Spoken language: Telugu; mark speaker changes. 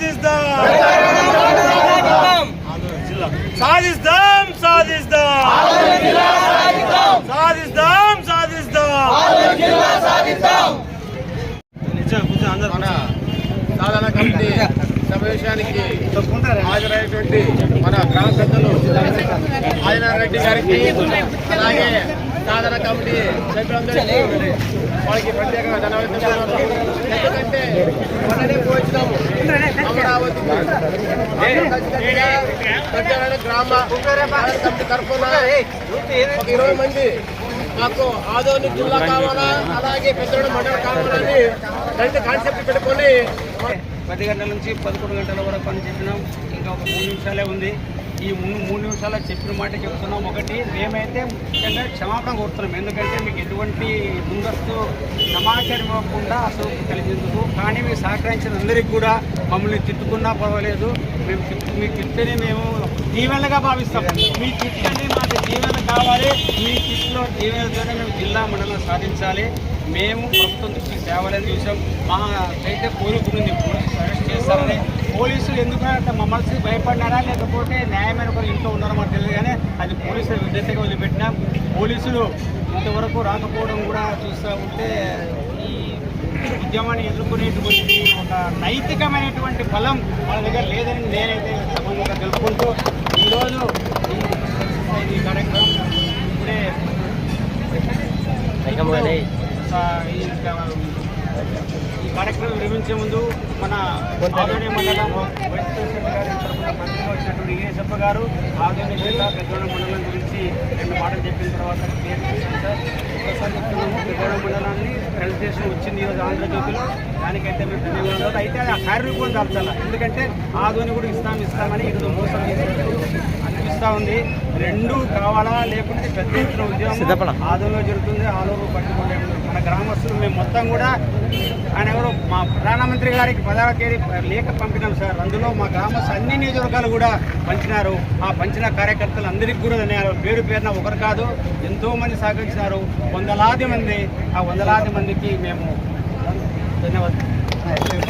Speaker 1: సాధిస్తాం. సాధిస్తాం సాధిస్తాం. సాధిస్తాం సాధిస్తాం.
Speaker 2: సాధన కమిటీ సమావేశానికి హాజరైనటువంటి మన గ్రామ పెద్దలు ఆదినారాయణ రెడ్డి గారికి అలాగే సాధన కమిటీ సభ్యులందరికీ వాళ్ళకి ప్రత్యేకంగా ధన్యవాదాలు ఎందుకంటే మననే పోయించినాము అమరావతికి అందరూ ఖచ్చితంగా ప్రత్యేకమైన గ్రామ కమిటీ తరఫున ఒక ఇరవై మంది మాకు ఆదోని జిల్లా కావాలా అలాగే పెద్దోడు మండలం కావాలని రెండు కాన్సెప్ట్ పెట్టుకొని
Speaker 3: పది గంటల నుంచి పదకొండు గంటల వరకు అని చెప్పినాం. ఇంకా ఒక మూడు నిమిషాలే ఉంది. ఈ మూడు మూడు నిమిషాలు చెప్పిన మాట చెప్తున్నాం. ఒకటి మేమైతే ముఖ్యంగా క్షమాపణ కోరుతున్నాం. ఎందుకంటే మీకు ఎటువంటి ముందస్తు సమాచారం ఇవ్వకుండా అసలు కలిగేందుకు కానీ మీరు సహకరించిన అందరికీ కూడా మమ్మల్ని తిట్టుకున్నా పర్వాలేదు. మేము తిట్టు మీ తిట్టని మేము దీవెనగా భావిస్తాం. మీ తిట్టని మాకు దీవెన కావాలి. మీ తిట్టులో దీవెనతోనే మేము జిల్లా మండలం సాధించాలి. మేము ప్రస్తుతం దృష్టికి తేవాలని చూసాం. మా అయితే కోరుకుంది పోలీసులు అరెస్ట్ చేస్తారని పోలీసులు ఎందుకంటే మమ్మల్ని భయపడినారా లేకపోతే న్యాయమైన ఒక ఇంట్లో ఉన్నారో మాకు తెలియదు కానీ అది పోలీసులు విద్యతగా వదిలిపెట్టినాం. పోలీసులు ఇంతవరకు రాకపోవడం కూడా చూస్తూ ఉంటే ఈ ఉద్యమాన్ని ఎదుర్కొనేటువంటి ఒక నైతికమైనటువంటి బలం వాళ్ళ దగ్గర లేదని నేనైతే సమంగా తెలుపుకుంటూ ఈరోజు ఈ- కార్యక్రమం ఇప్పుడే కార్యక్రమం నిర్వహించే ముందు మన ఆదోని మండలం వచ్చినటువంటి ఈఎస్ఎఫ్ గారు ఆదోని జిల్లా పెద్దోడ మండలం గురించి రెండు మాటలు చెప్పిన తర్వాత పెద్దోడ మండలాన్ని ప్రెజెంటేషన్ వచ్చింది ఈరోజు ఆంధ్రజ్యోతిలో. దానికైతే మేము ధన్యవాదాలు. అయితే ఆ కార్యరూపం దాల్చాలి? ఎందుకంటే ఆదోని కూడా ఇస్తాం ఇస్తామని ఈరోజు మోసం చేసినట్టు అనిపిస్తూ ఉంది. రెండు కావాలా? లేకుంటే పెద్ద ఎత్తున ఉద్యమం ఆదోలో జరుగుతుంది ఆదోలో మన గ్రామస్తులు మేము మొత్తం కూడా ఆయన ఎవరో మా ప్రధానమంత్రి గారికి పదహారు తేదీ లేఖ పంపినాం సార్. అందులో మా గ్రామస్తులు అన్ని నియోజకవర్గాలు కూడా పంచినారు. ఆ పంచిన కార్యకర్తలు అందరికీ కూడా ధన్యవాదాలు. పేరు పేరున ఒకరు కాదు ఎంతోమంది సహకరించినారు. వందలాది మంది ఆ వందలాది మందికి మేము ధన్యవాదాలు.